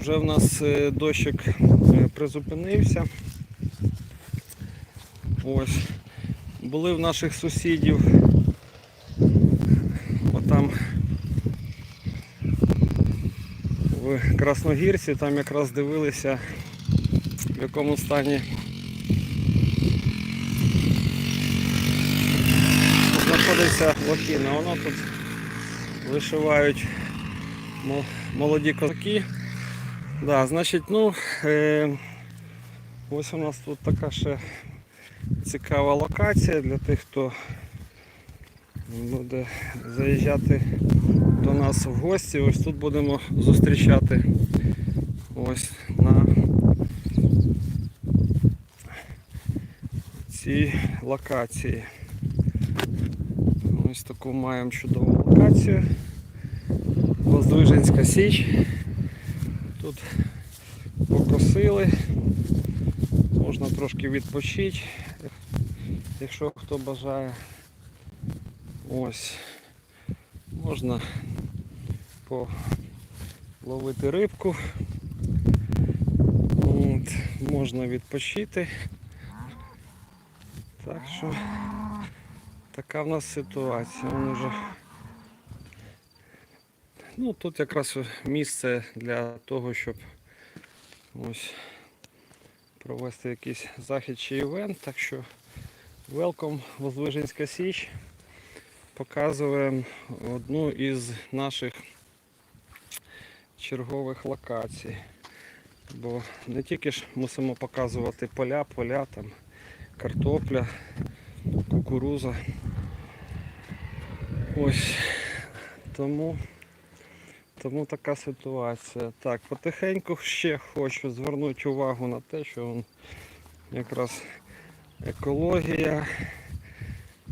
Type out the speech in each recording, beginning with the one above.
Вже в нас е, дощик е, призупинився. Ось. Були в наших сусідів. Отам в Красногірці, там якраз дивилися, в якому стані знаходиться лохіна. Воно тут вишивають молоді козаки. Да, значить, ну, е, ось у нас тут така ще цікава локація для тих, хто буде заїжджати до нас в гості. Ось тут будемо зустрічати ось на цій локації. Ось таку маємо чудову локацію. Воздвиженська Січ. Тут покосили, можна трошки відпочити, якщо хто бажає. Ось. Можна половити рибку. От, можна відпочити. Так що така в нас ситуація. Вон уже Ну, тут якраз місце для того, щоб ось провести якийсь захід чи івент. Так що welcome Воздвиженська Січ. Показуємо одну із наших чергових локацій. Бо не тільки ж мусимо показувати поля, поля, там, картопля, кукуруза. Ось тому. Тому така ситуація. Так, потихеньку ще хочу звернути увагу на те, що вон якраз екологія,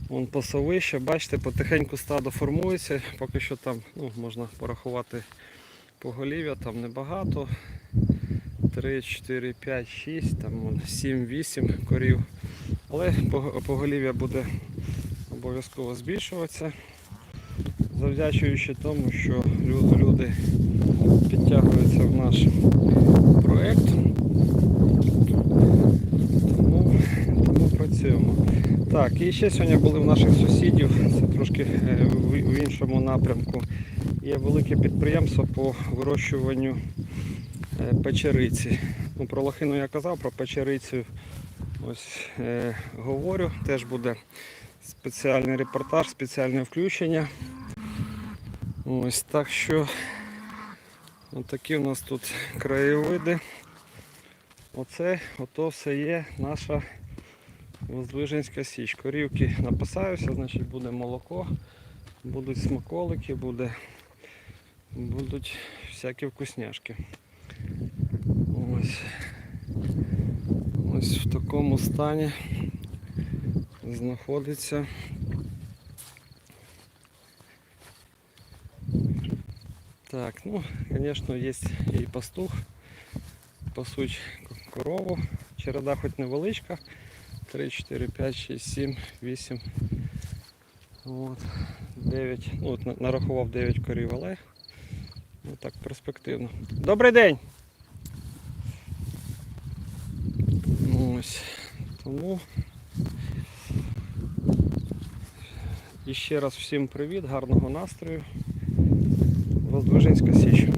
вон пасовище, бачите, потихеньку стадо формується, поки що там ну, можна порахувати поголів'я, там небагато. 3, 4, 5, 6, там 7, 8 корів. Але поголів'я буде обов'язково збільшуватися завдячуючи тому, що люди підтягуються в наш проект. Тому, тому працюємо. Так, і ще сьогодні були в наших сусідів, це трошки е, в, в іншому напрямку. Є велике підприємство по вирощуванню е, печериці. Ну, про лохину я казав, про печерицю ось е, говорю. Теж буде спеціальний репортаж, спеціальне включення. Ось так що такі у нас тут краєвиди. Оце ото все є наша Воздвиженська січ. Корівки напасаються, значить буде молоко, будуть смаколики, буде, будуть всякі вкусняшки. Ось. Ось в такому стані знаходиться Так, ну, конечно, есть і пастух. Пасуть корову. Череда хоч невеличка. 3, 4, 5, 6, 7, 8. От, 9. Ну, от нарахував 9 корів, але ну, так перспективно. Добрий день! Ось. Тому і ще раз всім привіт, гарного настрою. Воздвиженська Січ.